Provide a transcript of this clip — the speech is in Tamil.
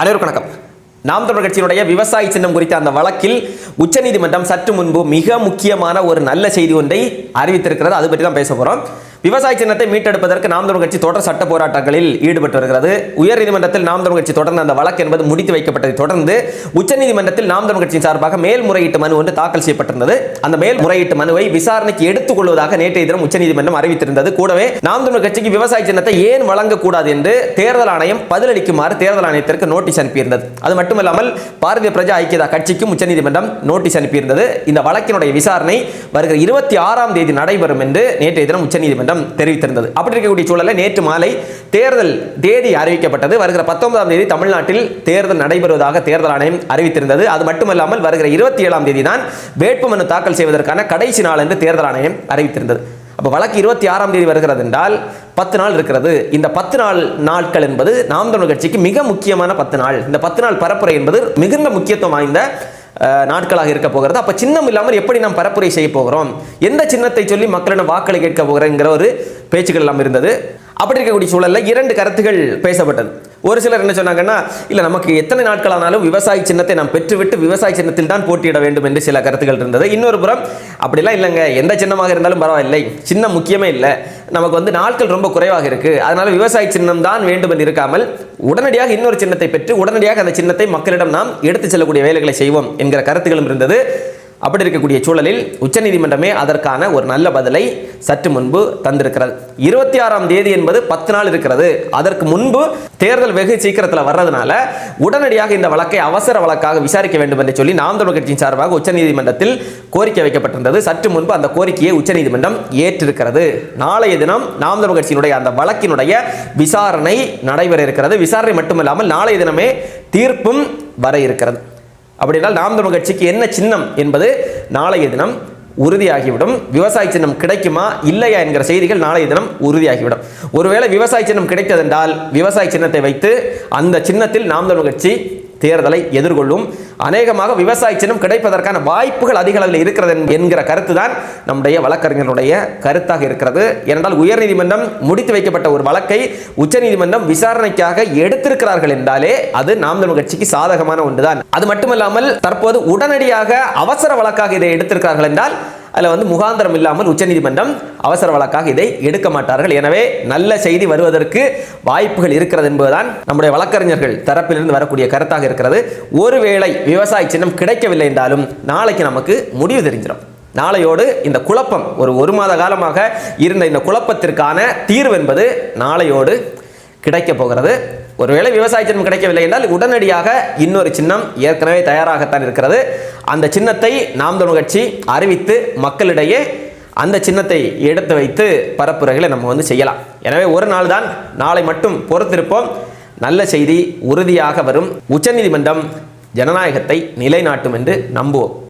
அனைவருக்கும் வணக்கம். நாம் தமிழ் கட்சியினுடைய விவசாய சின்னம் குறித்த அந்த வழக்கில் உச்சநீதிமன்றம் சற்று முன்பு மிக முக்கியமான ஒரு நல்ல செய்தி ஒன்றை அறிவித்திருக்கிறது. அது பற்றி தான் பேச போகிறோம் விவசாய சின்னத்தை மீட்டெடுப்பதற்கு நாம் தமிழ் கட்சி தொடர் சட்ட போராட்டங்களில் ஈடுபட்டு வருகிறது. உயர்நீதிமன்றத்தில் நாம் தமிழ் கட்சி தொடர்ந்து அந்த வழக்கு என்பது முடித்து வைக்கப்பட்டதை தொடர்ந்து உச்சநீதிமன்றத்தில் நாம் தமிழ் கட்சியின் சார்பாக மேல்முறையீட்டு மனு ஒன்று தாக்கல் செய்யப்பட்டிருந்தது. அந்த மேல்முறையீட்டு மனுவை விசாரணைக்கு எடுத்துக் கொள்வதாக நேற்றைய தினம் உச்சநீதிமன்றம் அறிவித்திருந்தது. கூடவே நாம் தமிழ் கட்சிக்கு விவசாய சின்னத்தை ஏன் வழங்கக்கூடாது என்று தேர்தல் ஆணையம் பதிலளிக்குமாறு தேர்தல் ஆணையத்திற்கு நோட்டீஸ் அனுப்பியிருந்தது. அது மட்டுமல்லாமல் பாரதிய பிரஜா ஐக்கியதா கட்சிக்கும் உச்சநீதிமன்றம் நோட்டீஸ் அனுப்பியிருந்தது. இந்த வழக்கினுடைய விசாரணை வருகிற இருபத்தி ஆறாம் தேதி நடைபெறும் என்று நேற்றைய தினம் உச்சநீதிமன்றம் தெரிவித்திருந்தது. அப்படி இருக்கக்கூடிய சூழலில் நேற்று மாலை தேர்தல் தேதி அறிவிக்கப்பட்டது. வருகிற பத்தொன்பதாம் தேதி தமிழ்நாட்டில் தேர்தல் நடைபெறுவதாக தேர்தல் ஆணையம் அறிவித்திருந்தது. அது மட்டுமல்லாமல் வருகிற இருபத்தி ஏழாம் தேதி தான் வேட்புமனு தாக்கல் செய்வதற்கான கடைசி நாள் என்று தேர்தல் ஆணையம் அறிவித்திருந்தது. அப்போ வழக்கு இருபத்தி ஆறாம் தேதி வருகிறது என்றால் பத்து நாள் இருக்கிறது. இந்த பத்து நாள் நாட்கள் என்பது நாம் தமிழ் கட்சிக்கு மிக முக்கியமான பத்து நாள். இந்த பத்து நாள் பரப்புரை என்பது மிகுந்த முக்கியத்துவம் வாய்ந்த நாட்களாக இருக்க போகிறது. அப்போ சின்னம் இல்லாமல் எப்படி நாம் பரப்புரை செய்ய போகிறோம்? எந்த சின்னத்தை சொல்லி மக்களிடம் வாக்களை கேட்க போகிறேங்கிற ஒரு பேச்சுக்கள் எல்லாம் இருந்தது. அப்படி இருக்கக்கூடிய சூழலில் இரண்டு கருத்துகள் பேசப்பட்டது. ஒரு சிலர் என்ன சொன்னாங்கன்னா இல்லை நமக்கு எத்தனை நாட்கள் ஆனாலும் விவசாய சின்னத்தை நாம் பெற்றுவிட்டு விவசாய சின்னத்தில் தான் போட்டியிட வேண்டும் என்று சில கருத்துக்கள் இருந்தது. இன்னொரு புறம் அப்படிலாம் இல்லைங்க. எந்த சின்னமாக இருந்தாலும் பரவாயில்லை. சின்னம் முக்கியமே இல்லை. நமக்கு வந்து நாட்கள் ரொம்ப குறைவாக இருக்கு. அதனால விவசாய சின்னம் தான் வேண்டும் என்று இருக்காமல் உடனடியாக இன்னொரு சின்னத்தை பெற்று உடனடியாக அந்த சின்னத்தை மக்களிடம் நாம் எடுத்து செல்லக்கூடிய வேலைகளை செய்வோம் என்கிற கருத்துக்களும் இருந்தது. அப்படி இருக்கக்கூடிய சூழலில் உச்சநீதிமன்றமே அதற்கான ஒரு நல்ல பதிலை சற்று முன்பு தந்திருக்கிறது. இருபத்தி ஆறாம் தேதி என்பது பத்து நாள் இருக்கிறது. அதற்கு முன்பு தேர்தல் வெகு சீக்கிரத்தில் வர்றதுனால உடனடியாக இந்த வழக்கை அவசர வழக்காக விசாரிக்க வேண்டும் என்று சொல்லி நாம் தமிழ் கட்சியின் சார்பாக உச்சநீதிமன்றத்தில் கோரிக்கை வைக்கப்பட்டிருந்தது. சற்று முன்பு அந்த கோரிக்கையை உச்சநீதிமன்றம் ஏற்றிருக்கிறது. நாளைய தினம் நாம் தமிழ் கட்சியினுடைய அந்த வழக்கினுடைய விசாரணை நடைபெற இருக்கிறது. விசாரணை மட்டுமில்லாமல் நாளைய தினமே தீர்ப்பும் வர இருக்கிறது. அப்படினால் நாம் தமிழ் கட்சிக்கு என்ன சின்னம் என்பது நாளைய தினம் உறுதியாகிவிடும். விவசாய சின்னம் கிடைக்குமா? இல்லையா என்கிற செய்திகள் நாளைய தினம் உறுதியாகிவிடும். ஒருவேளை விவசாய சின்னம் கிடைத்ததென்றால் விவசாய சின்னத்தை வைத்து அந்த சின்னத்தில் நாம் தமிழ் கட்சி தேர்தலை எதிர்கொள்ளும். அநேகமாக விவசாய சின்னம் கிடைப்பதற்கான வாய்ப்புகள் அதிக அளவில் இருக்கிறது என்கிற கருத்து தான் நம்முடைய வழக்கறிஞருடைய கருத்தாக இருக்கிறது. ஏனென்றால் உயர்நீதிமன்றம் முடித்து வைக்கப்பட்ட ஒரு வழக்கை உச்சநீதிமன்றம் விசாரணைக்காக எடுத்திருக்கிறார்கள் என்றாலே அது நாம் தமிழ் கட்சிக்கு சாதகமான ஒன்றுதான். அது மட்டுமல்லாமல் தற்போது உடனடியாக அவசர வழக்காக இதை எடுத்திருக்கிறார்கள் என்றால் அதில் வந்து முகாந்திரம் இல்லாமல் உச்சநீதிமன்றம் அவசர வழக்காக இதை எடுக்க மாட்டார்கள். எனவே நல்ல செய்தி வருவதற்கு வாய்ப்புகள் இருக்கிறது என்பதுதான் நம்முடைய வழக்கறிஞர்கள் தரப்பிலிருந்து வரக்கூடிய கருத்தாக இருக்கிறது. ஒருவேளை விவசாய சின்னம் கிடைக்கவில்லை என்றாலும் நாளைக்கு நமக்கு முடிவு தெரிஞ்சிடும். நாளையோடு இந்த குழப்பம் ஒரு ஒரு மாத காலமாக இருந்த இந்த குழப்பத்திற்கான தீர்வு என்பது நாளையோடு கிடைக்க போகிறது. ஒருவேளை விவசாய சின்னம் கிடைக்கவில்லை என்றால் உடனடியாக இன்னொரு சின்னம் ஏற்கனவே தயாராகத்தான் இருக்கிறது. அந்த சின்னத்தை நாம் தமிழ் கட்சி அறிவித்து மக்களிடையே அந்த சின்னத்தை எடுத்து வைத்து பரப்புரைகளை நம்ம வந்து செய்யலாம். எனவே ஒரு நாள் தான் நாளை மட்டும் பொறுத்திருப்போம். நல்ல செய்தி உறுதியாக வரும். உச்சநீதிமன்றம் ஜனநாயகத்தை நிலைநாட்டும் என்று நம்புவோம்.